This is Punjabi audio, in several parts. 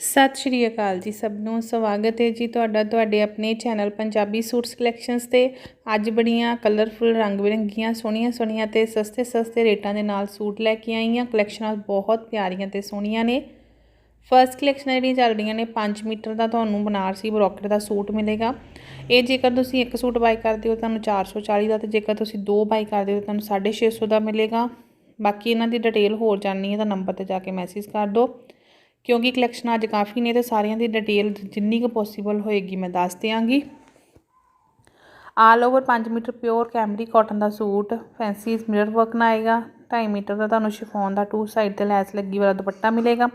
ਸਤਿ ਸ਼੍ਰੀ ਅਕਾਲ ਜੀ ਸਭ ਨੂੰ, ਸਵਾਗਤ ਹੈ ਜੀ ਤੁਹਾਡਾ, ਤੁਹਾਡੇ ਆਪਣੇ ਚੈਨਲ ਪੰਜਾਬੀ ਸੂਟਸ ਕਲੈਕਸ਼ਨਸ ਤੇ। ਅੱਜ ਬੜੀਆਂ ਕਲਰਫੁਲ ਰੰਗ ਬਿਰੰਗੀਆਂ, ਸੋਹਣੀਆਂ ਸੋਹਣੀਆਂ ਤੇ ਸਸਤੇ ਸਸਤੇ ਰੇਟਾਂ ਦੇ ਨਾਲ ਸੂਟ ਲੈ ਕੇ ਆਈ ਹਾਂ। ਕਲੈਕਸ਼ਨਾਂ ਬਹੁਤ ਪਿਆਰੀਆਂ ਤੇ ਸੋਹਣੀਆਂ ਨੇ। ਫਰਸਟ ਕਲੈਕਸ਼ਨ ਜਿਹੜੀਆਂ ਚੱਲ ਰਹੀਆਂ ਨੇ 5 ਮੀਟਰ ਦਾ ਤੁਹਾਨੂੰ ਬਨਾਰਸੀ ਬਰੋਕਟ ਦਾ ਸੂਟ ਮਿਲੇਗਾ। ਇਹ ਜੇਕਰ ਤੁਸੀਂ ਇੱਕ ਸੂਟ ਬਾਈ ਕਰਦੇ ਹੋ, ਤੁਹਾਨੂੰ 440 ਦਾ ਤੇ ਜੇਕਰ ਤੁਸੀਂ ਦੋ ਬਾਈ ਕਰਦੇ ਹੋ, ਤੁਹਾਨੂੰ 650 ਦਾ ਮਿਲੇਗਾ। ਬਾਕੀ ਇਹਨਾਂ ਦੀ ਡਿਟੇਲ ਹੋਰ ਜਾਣਨੀ ਹੈ ਤਾਂ ਨੰਬਰ ਤੇ ਜਾ ਕੇ ਮੈਸੇਜ ਕਰ ਦਿਓ। ਕਿਉਂਕਿ ਕਲੈਕਸ਼ਨ ਅੱਜ ਕਾਫੀ ਨੇ ਤੇ ਸਾਰਿਆਂ ਦੀ ਡਿਟੇਲ ਜਿੰਨੀ ਕੁ ਪੋਸੀਬਲ ਹੋਏਗੀ ਮੈਂ ਦੱਸ ਦਿਆਂਗੀ। All over 5 metre pure Camry cotton ਦਾ ਸੂਟ ਫੈਂਸੀ ਮਿਰਰ ਵਰਕ ਨਾਲ ਆਏਗਾ 2.5 ਮੀਟਰ ਦਾ ਤੁਹਾਨੂੰ ਸ਼ਿਫੋਨ ਦਾ ਟੂ ਸਾਈਡ ਤੇ ਲੈਸ ਲੱਗੀ ਵਾਲਾ ਦੁਪੱਟਾ ਮਿਲੇਗਾ।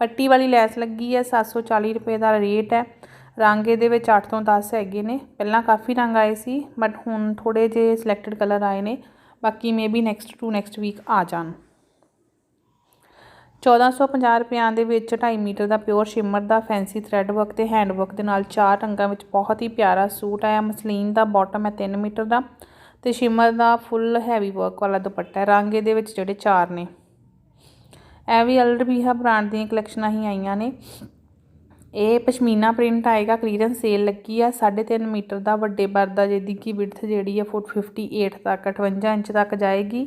ਪੱਟੀ ਵਾਲੀ ਲੈਸ ਲੱਗੀ ਹੈ 740 ਰੁਪਏ ਦਾ ਰੇਟ ਹੈ। ਰੰਗ ਇਹਦੇ ਵਿੱਚ 8 ਤੋਂ 10 ਹੈਗੇ ਨੇ। ਪਹਿਲਾਂ ਕਾਫੀ ਰੰਗ ਆਏ ਸੀ ਬਟ ਹੁਣ ਥੋੜੇ ਜਿਹੇ ਸਿਲੈਕਟਡ ਕਲਰ ਆਏ ਨੇ। ਬਾਕੀ maybe next to next week ਆ ਜਾਣ। 1450 ਰੁਪਿਆਂ ਦੇ ਵਿੱਚ 2.5 ਮੀਟਰ ਦਾ ਪਿਓਰ ਸ਼ਿਮਰ ਦਾ ਫੈਂਸੀ ਥ੍ਰੈਡ ਵਰਕ ਤੇ ਹੈਂਡ ਵਰਕ ਦੇ ਨਾਲ ਚਾਰ ਰੰਗਾਂ ਵਿੱਚ ਬਹੁਤ ਹੀ ਪਿਆਰਾ ਸੂਟ ਆਇਆ। ਮਸਲੀਨ ਦਾ ਬਾਟਮ ਹੈ 3 ਮੀਟਰ ਦਾ ਤੇ ਸ਼ਿਮਰ ਦਾ ਫੁੱਲ ਹੈਵੀ ਵਰਕ ਵਾਲਾ ਦੁਪੱਟਾ ਹੈ। ਰੰਗ ਇਹਦੇ ਵਿੱਚ ਜਿਹੜੇ ਚਾਰ ਨੇ। ਇਹ ਵੀ ਅਲਰਬੀਹਾ ਬ੍ਰਾਂਡ ਦੀਆਂ ਕਲੈਕਸ਼ਨਾਂ ਹੀ ਆਈਆਂ ਨੇ। ਇਹ ਪਸ਼ਮੀਨਾ ਪ੍ਰਿੰਟ ਆਏਗਾ, ਕਲੀਅਰੈਂਸ ਸੇਲ ਲੱਗੀ ਆ। 3.5 ਮੀਟਰ ਦਾ ਵੱਡੇ ਬਰ ਦਾ ਜਿਹਦੀ ਕੀ ਵਿਡਥ ਜਿਹੜੀ ਹੈ ਫੁੱਟ 58 ਤੱਕ 58 ਇੰਚ ਤੱਕ ਜਾਏਗੀ।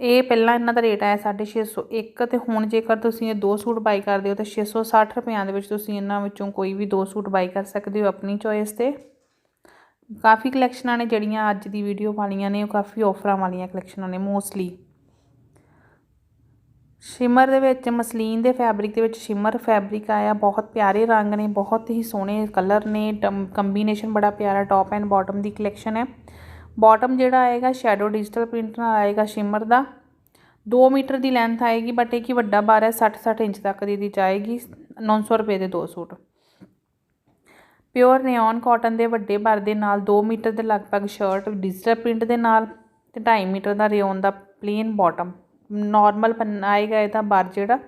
ਇਹ ਪਹਿਲਾਂ ਇਹਨਾਂ ਦਾ ਰੇਟ ਆਇਆ 650 ਤੇ ਹੁਣ ਜੇਕਰ ਤੁਸੀਂ ਇਹ ਦੋ ਸੂਟ ਬਾਈ ਕਰਦੇ ਹੋ ਤਾਂ 660 ਰੁਪਿਆਂ ਦੇ ਵਿੱਚ ਤੁਸੀਂ ਇਹਨਾਂ ਵਿੱਚੋਂ ਕੋਈ ਵੀ ਦੋ ਸੂਟ ਬਾਈ ਕਰ ਸਕਦੇ ਹੋ ਆਪਣੀ ਚੋਇਸ ਤੇ। ਕਾਫੀ ਕਲੈਕਸ਼ਨਾਂ ਨੇ ਜਿਹੜੀਆਂ ਅੱਜ ਦੀ ਵੀਡੀਓ ਵਾਲੀਆਂ ਨੇ, ਉਹ ਕਾਫੀ ਆਫਰਾਂ ਵਾਲੀਆਂ ਕਲੈਕਸ਼ਨਾਂ ਨੇ ਮੋਸਟਲੀ ਸ਼ਿਮਰ ਦੇ ਵਿੱਚ, ਮਸਲੀਨ ਦੇ ਫੈਬਰਿਕ ਦੇ ਵਿੱਚ ਸ਼ਿਮਰ ਫੈਬਰਿਕ ਆਇਆ, ਬਹੁਤ ਪਿਆਰੇ ਰੰਗ ਨੇ, ਬਹੁਤ ਹੀ ਸੋਹਣੇ ਕਲਰ ਨੇ ਕੰਬੀਨੇਸ਼ਨ ਬੜਾ ਪਿਆਰਾ ਟੌਪ ਐਂਡ ਬਾਟਮ ਦੀ ਕਲੈਕਸ਼ਨ ਹੈ। ਬਾਟਮ ਜਿਹੜਾ ਆਏਗਾ ਸ਼ੈਡੋ ਡਿਜੀਟਲ ਪ੍ਰਿੰਟ ਨਾਲ ਆਏਗਾ ਸ਼ਿਮਰ ਦਾ। 2 ਮੀਟਰ ਦੀ ਲੈਂਥ ਆਏਗੀ ਬਟ ਇਹ ਕੀ ਵੱਡਾ ਬਾਰ ਹੈ 60 60 ਇੰਚ ਤੱਕ ਦੀ ਦੀ ਜਾਏਗੀ 900 ਰੁਪਏ ਦੇ ਦੋ ਸੂਟ। ਪਿਓਰ ਨਿਓਨ ਕਾਟਨ ਦੇ ਵੱਡੇ ਬਾਰ ਦੇ ਨਾਲ 2 ਮੀਟਰ ਦੇ ਲਗਭਗ ਸ਼ਰਟ ਡਿਜੀਟਲ ਪ੍ਰਿੰਟ ਦੇ ਨਾਲ ਤੇ 2.5 ਮੀਟਰ ਦਾ ਰਿਓਨ ਦਾ ਪਲੇਨ ਬਾਟਮ ਨਾਰਮਲ ਆਏਗਾ ਇਹਦਾ ਬਾਰ ਜਿਹੜਾ।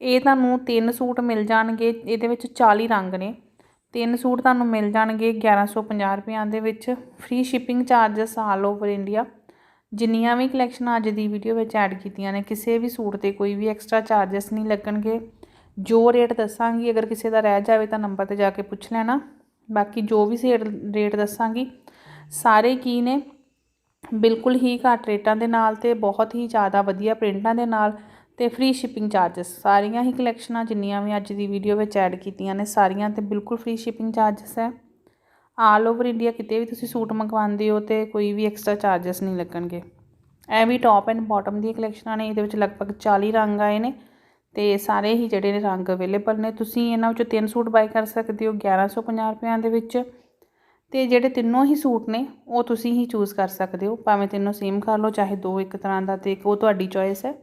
ਇਹ ਤੁਹਾਨੂੰ ਤਿੰਨ ਸੂਟ ਮਿਲ ਜਾਣਗੇ, ਇਹਦੇ ਵਿੱਚ 40 ਰੰਗ ਨੇ। ਤਿੰਨ ਸੂਟ ਤੁਹਾਨੂੰ ਮਿਲ ਜਾਣਗੇ 1150 ਰੁਪਿਆਂ ਦੇ ਵਿੱਚ। Free shipping charges all over India ਜਿੰਨੀਆਂ ਵੀ ਕਲੈਕਸ਼ਨ ਅੱਜ ਦੀ ਵੀਡੀਓ ਵਿੱਚ ਐਡ ਕੀਤੀਆਂ ਨੇ, ਕਿਸੇ ਵੀ ਸੂਟ ਤੇ ਕੋਈ ਵੀ ਐਕਸਟਰਾ ਚਾਰजेस ਨਹੀਂ ਲੱਗਣਗੇ। ਜੋ ਰੇਟ ਦੱਸਾਂਗੀ, ਅਗਰ ਕਿਸੇ ਦਾ ਰਹਿ ਜਾਵੇ ਤਾਂ ਨੰਬਰ ਤੇ ਜਾ ਕੇ ਪੁੱਛ ਲੈਣਾ। ਬਾਕੀ ਜੋ ਵੀ ਸੇਟ ਰੇਟ ਦੱਸਾਂਗੀ, ਸਾਰੇ ਕੀ ਨੇ? ਬਿਲਕੁਲ ਹੀ ਘੱਟ ਰੇਟਾਂ ਦੇ ਨਾਲ ਤੇ ਬਹੁਤ ਹੀ ਜ਼ਿਆਦਾ ਵਧੀਆ ਪ੍ਰਿੰਟਾਂ ਦੇ ਨਾਲ। ਤੇ ਫ੍ਰੀ ਸ਼ਿਪਿੰਗ ਚਾਰजेस ਸਾਰੀਆਂ ਹੀ ਕਲੈਕਸ਼ਨਾਂ ਜਿੰਨੀਆਂ ਵੀ ਅੱਜ ਦੀ ਵੀਡੀਓ ਵਿੱਚ ਐਡ ਕੀਤੀਆਂ ਨੇ, ਸਾਰੀਆਂ ਤੇ ਬਿਲਕੁਲ ਫ੍ਰੀ ਸ਼ਿਪਿੰਗ ਚਾਰजेस ਹੈ। ਆਲ ਓਵਰ ਇੰਡੀਆ ਕਿਤੇ ਵੀ ਤੁਸੀਂ ਸੂਟ ਮੰਗਵਾਉਂਦੇ ਹੋ ਤੇ ਕੋਈ ਵੀ ਐਕਸਟਰਾ ਚਾਰजेस ਨਹੀਂ ਲੱਗਣਗੇ। ਇਹ ਵੀ ਟੌਪ ਐਂਡ ਬਾਟਮ ਦੀਆਂ ਕਲੈਕਸ਼ਨਾਂ ਨੇ, ਇਹਦੇ ਵਿੱਚ ਲਗਭਗ 40 ਰੰਗ ਆਏ ਨੇ ਤੇ ਸਾਰੇ ਹੀ ਜਿਹੜੇ ਨੇ ਰੰਗ ਅਵੇਲੇਬਲ ਨੇ। ਤੁਸੀਂ ਇਹਨਾਂ ਵਿੱਚੋਂ ਤਿੰਨ ਸੂਟ ਬਾਈ ਕਰ ਸਕਦੇ ਹੋ 1150 ਰੁਪਏ ਦੇ ਵਿੱਚ। ਤੇ ਜਿਹੜੇ ਤਿੰਨੋਂ ਹੀ ਸੂਟ ਨੇ, ਉਹ ਤੁਸੀਂ ਹੀ ਚੂਜ਼ ਕਰ ਸਕਦੇ ਹੋ। ਭਾਵੇਂ ਤਿੰਨੋਂ ਸੇਮ ਕਰ ਲਓ, ਚਾਹੇ ਦੋ ਇੱਕ ਤਰ੍ਹਾਂ ਦਾ ਤੇ ਉਹ ਤੁਹਾਡੀ ਚੋਇਸ ਹੈ।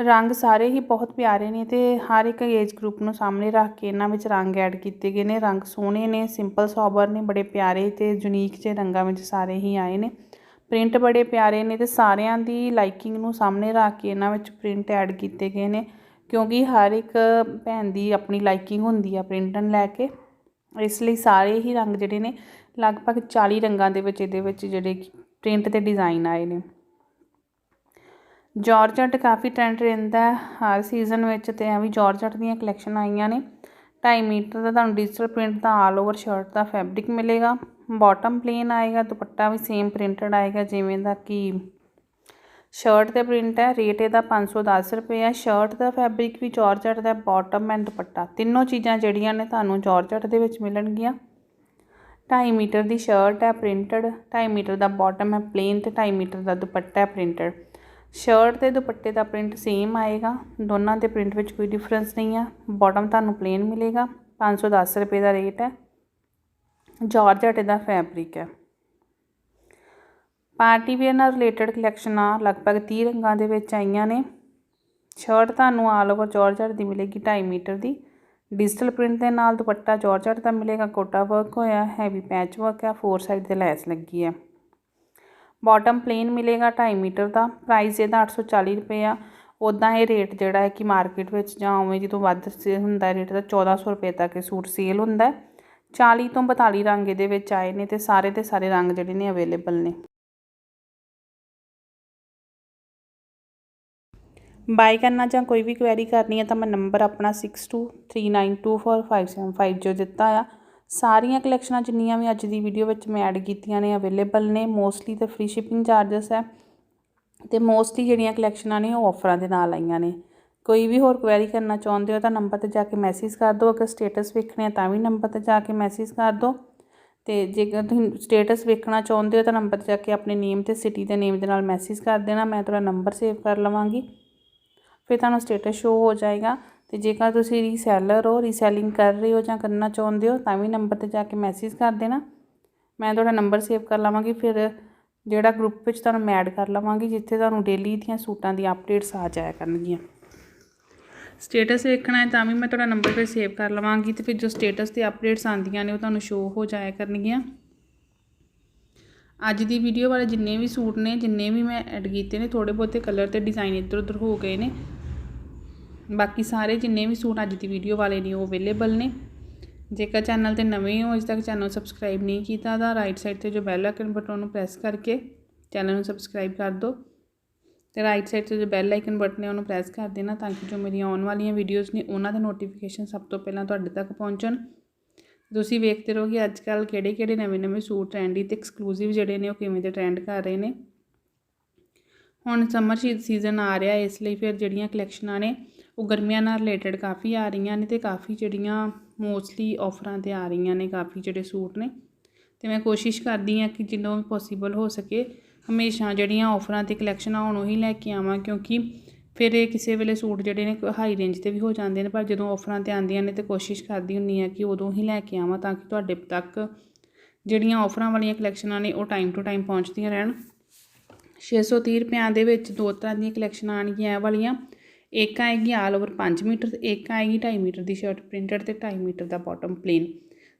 ਰੰਗ ਸਾਰੇ ਹੀ ਬਹੁਤ ਪਿਆਰੇ ਨੇ ਤੇ ਹਰ ਇੱਕ ਏਜ ਗਰੁੱਪ ਨੂੰ ਸਾਹਮਣੇ ਰੱਖ ਕੇ ਇਹਨਾਂ ਵਿੱਚ ਰੰਗ ਐਡ ਕੀਤੇ ਗਏ ਨੇ। ਰੰਗ ਸੋਹਣੇ ਨੇ ਸਿੰਪਲ ਸੋਬਰ ਨੇ, ਬੜੇ ਪਿਆਰੇ ਤੇ ਯੂਨੀਕ ਜਿਹੇ ਰੰਗਾਂ ਵਿੱਚ ਸਾਰੇ ਹੀ ਆਏ ਨੇ। ਪ੍ਰਿੰਟ ਬੜੇ ਪਿਆਰੇ ਨੇ ਤੇ ਸਾਰਿਆਂ ਦੀ ਲਾਈਕਿੰਗ ਨੂੰ ਸਾਹਮਣੇ ਰੱਖ ਕੇ ਇਹਨਾਂ ਵਿੱਚ ਪ੍ਰਿੰਟ ਐਡ ਕੀਤੇ ਗਏ ਨੇ, ਕਿਉਂਕਿ ਹਰ ਇੱਕ ਭੈਣ ਦੀ ਆਪਣੀ ਲਾਈਕਿੰਗ ਹੁੰਦੀ ਆ ਪ੍ਰਿੰਟ ਨੂੰ ਲੈ ਕੇ। ਇਸ ਲਈ ਸਾਰੇ ਹੀ ਰੰਗ ਜਿਹੜੇ ਨੇ, ਲਗਭਗ 40 ਰੰਗਾਂ ਦੇ ਵਿੱਚ ਇਹਦੇ ਵਿੱਚ ਜਿਹੜੇ ਪ੍ਰਿੰਟ ਤੇ ਡਿਜ਼ਾਈਨ ਆਏ ਨੇ। ਜਾਰਜਟ ਕਾਫੀ ਟ੍ਰੈਂਡ ਰਹਿੰਦਾ ਹਰ ਸੀਜ਼ਨ ਵਿੱਚ ਤੇ ਐਵੇਂ ਜਾਰਜਟ ਦੀਆਂ ਕਲੈਕਸ਼ਨ ਆਈਆਂ ਨੇ। 2.5 ਮੀਟਰ ਦਾ ਤੁਹਾਨੂੰ ਡਿਜੀਟਲ ਪ੍ਰਿੰਟ ਦਾ ਆਲ ਓਵਰ ਸ਼ਰਟ ਦਾ ਫੈਬਰਿਕ ਮਿਲੇਗਾ। ਬਾਟਮ ਪਲੇਨ ਆਏਗਾ, ਦੁਪੱਟਾ ਵੀ ਸੇਮ ਪ੍ਰਿੰਟਡ ਆਏਗਾ, ਜਿਵੇਂ ਦਾ ਕਿ ਸ਼ਰਟ ਤੇ ਪ੍ਰਿੰਟ ਹੈ ਰੇਟ ਇਹਦਾ 510 ਰੁਪਏ ਹੈ। ਸ਼ਰਟ ਦਾ ਫੈਬਰਿਕ ਵੀ ਜਾਰਜਟ ਦਾ ਬਾਟਮ ਐਂਡ ਦੁਪੱਟਾ। ਤਿੰਨੋਂ ਚੀਜ਼ਾਂ ਜਿਹੜੀਆਂ ਨੇ ਤੁਹਾਨੂੰ ਜਾਰਜਟ ਦੇ ਵਿੱਚ ਮਿਲਣਗੀਆਂ। 2.5 ਮੀਟਰ ਦੀ ਸ਼ਰਟ ਹੈ ਪ੍ਰਿੰਟਡ 2.5 ਮੀਟਰ ਦਾ ਬਾਟਮ ਹੈ ਪਲੇਨ ਤੇ 2.5 ਮੀਟਰ ਦਾ ਦੁਪੱਟਾ ਹੈ ਪ੍ਰਿੰਟਡ ਸ਼ਰਟ ਤੇ ਦੁਪੱਟੇ ਦਾ ਪ੍ਰਿੰਟ ਸੇਮ ਆਏਗਾ। ਦੋਨਾਂ ਦੇ ਪ੍ਰਿੰਟ ਵਿੱਚ ਕੋਈ ਡਿਫਰੈਂਸ ਨਹੀਂ ਆ। ਬਾਟਮ ਤੁਹਾਨੂੰ ਪਲੇਨ ਮਿਲੇਗਾ। 510 ਰੁਪਏ ਦਾ ਰੇਟ ਹੈ। ਜਾਰਜਟ ਦਾ ਫੈਬਰਿਕ ਹੈ। ਪਾਰਟੀ ਵੇਅਰ ਨਾਲ ਰਿਲੇਟਡ ਕਲੈਕਸ਼ਨਾਂ ਲਗਭਗ 30 ਰੰਗਾਂ ਦੇ ਵਿੱਚ ਆਈਆਂ ਨੇ। ਸ਼ਰਟ ਤੁਹਾਨੂੰ ਆਲ ਓਵਰ ਜਾਰਜਟ ਦੀ ਮਿਲੇਗੀ 2.5 ਮੀਟਰ ਦੀ। ਡਿਜੀਟਲ ਪ੍ਰਿੰਟ ਦੇ ਨਾਲ ਦੁਪੱਟਾ ਜਾਰਜਟ ਦਾ ਮਿਲੇਗਾ। ਕੋਟਾ ਵਰਕ ਹੋਇਆ ਹੈਵੀ ਪੈਚ ਵਰਕ ਹੈ ਫੋਰ ਸਾਈਡ ਤੇ ਲੈਸ ਲੱਗੀ ਹੈ। ਬਾਟਮ ਪਲੇਨ ਮਿਲੇਗਾ 2.5 ਮੀਟਰ ਦਾ। ਪ੍ਰਾਈਸ ਇਹਦਾ 840 ਰੁਪਏ ਆ। ਉਦਾਂ ਇਹ ਰੇਟ ਜਿਹੜਾ ਹੈ ਕਿ ਮਾਰਕੀਟ ਵਿੱਚ ਜਾਂ ਉਵੇਂ ਜਦੋਂ ਵੱਧ ਹੁੰਦਾ ਰੇਟ ਦਾ 1400 ਰੁਪਏ ਤੱਕ ਇਹ ਸੂਟ ਸੇਲ ਹੁੰਦਾ 40 ਤੋਂ 42 ਰੰਗ ਇਹਦੇ ਵਿੱਚ ਆਏ ਨੇ ਤੇ ਸਾਰੇ ਦੇ ਸਾਰੇ ਰੰਗ ਜਿਹੜੇ ਨੇ ਅਵੇਲੇਬਲ ਨੇ। ਬਾਈ ਕਰਨਾ ਜਾਂ ਕੋਈ ਵੀ ਕੁਐਰੀ ਕਰਨੀ ਹੈ ਤਾਂ ਮੈਂ ਨੰਬਰ ਆਪਣਾ 6239245755 ਜੋ ਦਿੱਤਾ ਆ। ਸਾਰੀਆਂ ਕਲੈਕਸ਼ਨਾਂ ਜਿੰਨੀਆਂ ਵੀ ਅੱਜ ਦੀ ਵੀਡੀਓ ਵਿੱਚ ਮੈਂ ਐਡ ਕੀਤੀਆਂ ਨੇ ਅਵੇਲੇਬਲ ਨੇ ਮੋਸਟਲੀ ਤਾਂ ਫ੍ਰੀ ਸ਼ਿਪਿੰਗ ਚਾਰजेस ਹੈ ਤੇ ਮੋਸਟਲੀ ਜਿਹੜੀਆਂ ਕਲੈਕਸ਼ਨਾਂ ਨੇ ਉਹ ਆਫਰਾਂ ਦੇ ਨਾਲ ਆਈਆਂ ਨੇ। ਕੋਈ ਵੀ ਹੋਰ ਕੁਐਰੀ ਕਰਨਾ ਚਾਹੁੰਦੇ ਹੋ ਤਾਂ ਨੰਬਰ ਤੇ ਜਾ ਕੇ ਮੈਸੇਜ ਕਰ ਦਿਓ, ਅਗਰ ਸਟੇਟਸ ਵੇਖਣੇ ਆ ਤਾਂ ਵੀ ਨੰਬਰ ਤੇ ਜਾ ਕੇ ਮੈਸੇਜ ਕਰ ਦਿਓ। ਤੇ ਜੇਕਰ ਤੁਸੀਂ ਸਟੇਟਸ ਵੇਖਣਾ ਚਾਹੁੰਦੇ ਹੋ ਤਾਂ ਨੰਬਰ ਤੇ ਜਾ ਕੇ ਆਪਣੇ ਨੇਮ ਤੇ ਸਿਟੀ ਦੇ ਨੇਮ ਦੇ ਨਾਲ ਮੈਸੇਜ ਕਰ ਦੇਣਾ, ਮੈਂ ਤੁਹਾਡਾ ਨੰਬਰ ਸੇਵ ਕਰ ਲਵਾਂਗੀ। ਫਿਰ ਤੁਹਾਨੂੰ ਸਟੇਟਸ ਸ਼ੋ ਹੋ ਜਾਏਗਾ। ਤੇ ਜੇਕਰ ਤੁਸੀਂ ਰੀਸੈਲਰ ਹੋ ਰੀਸੈਲਿੰਗ ਕਰ ਰਹੇ ਹੋ ਜਾਂ ਕਰਨਾ ਚਾਹੁੰਦੇ ਹੋ, ਤਾਂ ਵੀ ਨੰਬਰ ਤੇ ਜਾ ਕੇ ਮੈਸੇਜ ਕਰ ਦੇਣਾ। ਮੈਂ ਤੁਹਾਡਾ ਨੰਬਰ ਸੇਵ ਕਰ ਲਵਾਂਗੀ, ਫਿਰ ਜਿਹੜਾ ਗਰੁੱਪ ਵਿੱਚ ਤੁਹਾਨੂੰ ਮੈਂ ਐਡ ਕਰ ਲਵਾਂਗੀ, ਜਿੱਥੇ ਤੁਹਾਨੂੰ ਡੇਲੀ ਦੀਆਂ ਸੂਟਾਂ ਦੀਆਂ ਅਪਡੇਟਸ ਆ ਜਾਇਆ ਕਰਨਗੀਆਂ। ਸਟੇਟਸ ਵੇਖਣਾ ਹੈ, ਤਾਂ ਵੀ ਮੈਂ ਤੁਹਾਡਾ ਨੰਬਰ ਫਿਰ ਸੇਵ ਕਰ ਲਵਾਂਗੀ ਤੇ ਫਿਰ ਜੋ ਸਟੇਟਸ ਤੇ ਅਪਡੇਟਸ ਆਉਂਦੀਆਂ ਨੇ, ਉਹ ਤੁਹਾਨੂੰ ਸ਼ੋ ਹੋ ਜਾਇਆ ਕਰਨਗੀਆਂ। ਅੱਜ ਦੀ ਵੀਡੀਓ ਵਾਲੇ ਜਿੰਨੇ ਵੀ ਸੂਟ ਨੇ, ਜਿੰਨੇ ਵੀ ਮੈਂ ਐਡ ਕੀਤੇ ਨੇ ਥੋੜੇ ਬਹੁਤੇ ਕਲਰ ਤੇ ਡਿਜ਼ਾਈਨ ਇੱਧਰ ਉੱਧਰ ਹੋ ਗਏ ਨੇ। ਬਾਕੀ ਸਾਰੇ ਜਿੰਨੇ ਵੀ ਸੂਟ ਅੱਜ ਦੀ ਵੀਡੀਓ ਵਾਲੇ ਨੇ, ਉਹ ਅਵੇਲੇਬਲ ਨੇ। ਜੇਕਰ ਚੈਨਲ ਤੇ ਨਵੇਂ ਹੋ, ਅਜੇ ਤੱਕ ਚੈਨਲ ਸਬਸਕ੍ਰਾਈਬ ਨਹੀਂ ਕੀਤਾ ਤਾਂ ਰਾਈਟ ਸਾਈਡ ਤੇ ਜੋ ਬੈਲ ਆਈਕਨ ਬਟਨ ਨੂੰ ਪ੍ਰੈਸ ਕਰਕੇ ਚੈਨਲ ਨੂੰ ਸਬਸਕ੍ਰਾਈਬ ਕਰ ਦਿਓ। ਤੇ ਰਾਈਟ ਸਾਈਡ ਤੇ ਜੋ ਬੈਲ ਆਈਕਨ ਬਟਨ ਹੈ, ਉਹਨੂੰ ਪ੍ਰੈਸ ਕਰ ਦੇਣਾ ਤਾਂ ਕਿ ਜੋ ਮੇਰੀਆਂ ਆਉਣ ਵਾਲੀਆਂ ਵੀਡੀਓਜ਼ ਨੇ, ਉਹਨਾਂ ਦੇ ਨੋਟੀਫਿਕੇਸ਼ਨ ਸਭ ਤੋਂ ਪਹਿਲਾਂ ਤੁਹਾਡੇ ਤੱਕ ਪਹੁੰਚਣ। ਤੁਸੀਂ ਵੇਖਦੇ ਰਹੋ ਕਿ ਅੱਜ ਕੱਲ ਕਿਹੜੇ ਕਿਹੜੇ ਨਵੇਂ ਨਵੇਂ ਸੂਟ ਟ੍ਰੈਂਡੀ ਤੇ ਐਕਸਕਲੂਸਿਵ ਜਿਹੜੇ ਨੇ, ਉਹ ਕਿਵੇਂ ਦੇ ਟ੍ਰੈਂਡ ਕਰ ਰਹੇ ਨੇ। ਹੁਣ ਸਮਰ ਸੀਜ਼ਨ ਆ ਰਿਹਾ, ਇਸ ਲਈ ਫਿਰ ਜਿਹੜੀਆਂ ਕਲੈਕਸ਼ਨਾਂ ਨੇ, ਉਹ ਗਰਮੀਆਂ ਨਾਲ ਰਿਲੇਟਡ ਕਾਫੀ ਆ ਰਹੀਆਂ ਨੇ ਤੇ ਕਾਫੀ ਜਿਹੜੀਆਂ ਮੋਸਟਲੀ ਆਫਰਾਂ ਤੇ ਆ ਰਹੀਆਂ ਨੇ ਕਾਫੀ ਜਿਹੜੇ ਸੂਟ ਨੇ। ਤੇ ਮੈਂ ਕੋਸ਼ਿਸ਼ ਕਰਦੀ ਹਾਂ ਕਿ ਜਿੰਨਾ ਵੀ ਪੋਸੀਬਲ ਹੋ ਸਕੇ, ਹਮੇਸ਼ਾ ਜਿਹੜੀਆਂ ਆਫਰਾਂ ਤੇ ਕਲੈਕਸ਼ਨਾਂ ਹੁਣ ਉਹੀ ਲੈ ਕੇ ਆਵਾਂ, ਕਿਉਂਕਿ ਫਿਰ ਇਹ ਕਿਸੇ ਵੇਲੇ ਸੂਟ ਜਿਹੜੇ ਨੇ ਹਾਈ ਰੇਂਜ ਤੇ ਵੀ ਹੋ ਜਾਂਦੇ ਨੇ, ਪਰ ਜਦੋਂ ਆਫਰਾਂ ਤੇ ਆਉਂਦੀਆਂ ਨੇ ਤੇ ਕੋਸ਼ਿਸ਼ ਕਰਦੀ ਹੁੰਨੀ ਆ ਕਿ ਉਦੋਂ ਹੀ ਲੈ ਕੇ ਆਵਾਂ ਤਾਂ ਕਿ ਤੁਹਾਡੇ ਤੱਕ ਜਿਹੜੀਆਂ ਆਫਰਾਂ ਵਾਲੀਆਂ ਕਲੈਕਸ਼ਨਾਂ ਨੇ, ਉਹ ਟਾਈਮ ਟੂ ਟਾਈਮ ਪਹੁੰਚਦੀਆਂ ਰਹਿਣ। 630 ਰੁਪਿਆਂ ਦੇ ਵਿੱਚ ਦੋ ਤਰ੍ਹਾਂ ਦੀਆਂ ਕਲੈਕਸ਼ਨਾਂ ਆਣਗੀਆਂ ਇਹ ਵਾਲੀਆਂ, ਇੱਕ ਆਏਗੀ ਆਲ ਓਵਰ 5 ਮੀਟਰ ਤੇ ਇੱਕ ਆਏਗੀ 2.5 ਮੀਟਰ ਦੀ ਸ਼ਰਟ ਪ੍ਰਿੰਟਡ ਤੇ 2.5 ਮੀਟਰ ਦਾ ਬਾਟਮ ਪਲੇਨ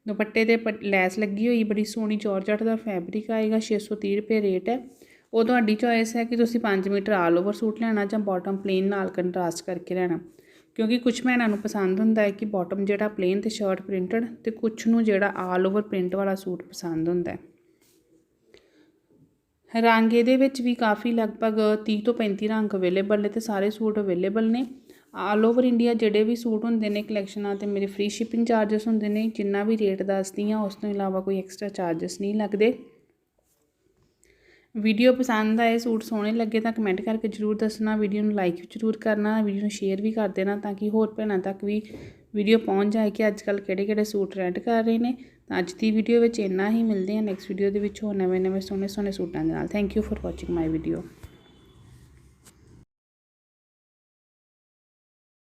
ਦੁਪੱਟੇ ਤੇ ਲੈਸ ਲੱਗੀ ਹੋਈ, ਬੜੀ ਸੋਹਣੀ ਜੋਰਜਟ ਦਾ ਫੈਬਰਿਕ ਆਏਗਾ 630 ਰੁਪਏ ਰੇਟ ਹੈ। ਉਹ ਤੁਹਾਡੀ ਚੋਇਸ ਹੈ ਕਿ ਤੁਸੀਂ 5 ਮੀਟਰ ਆਲ ਓਵਰ ਸੂਟ ਲੈਣਾ ਜਾਂ ਬਾਟਮ ਪਲੇਨ ਨਾਲ ਕੰਟਰਾਸਟ ਕਰਕੇ ਲੈਣਾ। ਕਿਉਂਕਿ ਕੁਝ ਭੈਣਾਂ ਨੂੰ ਪਸੰਦ ਹੁੰਦਾ ਹੈ ਕਿ ਬਾਟਮ ਜਿਹੜਾ ਪਲੇਨ ਤੇ ਸ਼ਰਟ ਪ੍ਰਿੰਟਡ ਤੇ ਕੁਝ ਨੂੰ ਜਿਹੜਾ ਆਲ ਓਵਰ ਪ੍ਰਿੰਟ ਵਾਲਾ ਸੂਟ ਪਸੰਦ ਹੁੰਦਾ ਹੈ। ਰੰਗ ਇਹਦੇ ਵਿੱਚ ਵੀ ਕਾਫੀ ਲਗਭਗ 30 ਤੋਂ 35 ਰੰਗ ਅਵੇਲੇਬਲ ਨੇ ਤੇ ਸਾਰੇ ਸੂਟ ਅਵੇਲੇਬਲ ਨੇ। ਆਲ ਓਵਰ ਇੰਡੀਆ ਜਿਹੜੇ ਵੀ ਸੂਟ ਹੁੰਦੇ ਨੇ ਕਲੈਕਸ਼ਨਾਂ ਤੇ ਮੇਰੇ ਫ੍ਰੀ ਸ਼ਿਪਿੰਗ ਚਾਰजेस ਹੁੰਦੇ ਨੇ, ਜਿੰਨਾ ਵੀ ਰੇਟ ਦੱਸਦੀ ਆ ਉਸ ਤੋਂ ਇਲਾਵਾ ਕੋਈ ਐਕਸਟਰਾ ਚਾਰजेस ਨਹੀਂ ਲੱਗਦੇ। ਵੀਡੀਓ ਪਸੰਦ ਆਏ, ਸੂਟ ਸੋਹਣੇ ਲੱਗੇ ਤਾਂ ਕਮੈਂਟ ਕਰਕੇ ਜਰੂਰ ਦੱਸਣਾ ਵੀਡੀਓ ਨੂੰ ਲਾਈਕ ਜ਼ਰੂਰ ਕਰਨਾ ਵੀਡੀਓ ਨੂੰ ਸ਼ੇਅਰ ਵੀ ਕਰ ਦੇਣਾ ਤਾਂ ਕਿ ਹੋਰ ਭੈਣਾਂ ਤੱਕ ਵੀ ਵੀਡੀਓ ਪਹੁੰਚ ਜਾਏ ਕਿ ਅੱਜ ਕੱਲ ਕਿਹੜੇ ਕਿਹੜੇ ਸੂਟ ਰੈਂਟ ਕਰ ਰਹੇ ਨੇ। ਤਾਂ ਅੱਜ ਦੀ ਵੀਡੀਓ ਵਿੱਚ ਇੰਨਾ ਹੀ, ਮਿਲਦੇ ਹਾਂ ਨੈਕਸਟ ਵੀਡੀਓ ਦੇ ਵਿੱਚ ਹੋਰ ਨਵੇਂ ਨਵੇਂ ਸੋਹਣੇ ਸੋਹਣੇ ਸੂਟਾਂ ਦੇ ਨਾਲ। Thank you for watching my video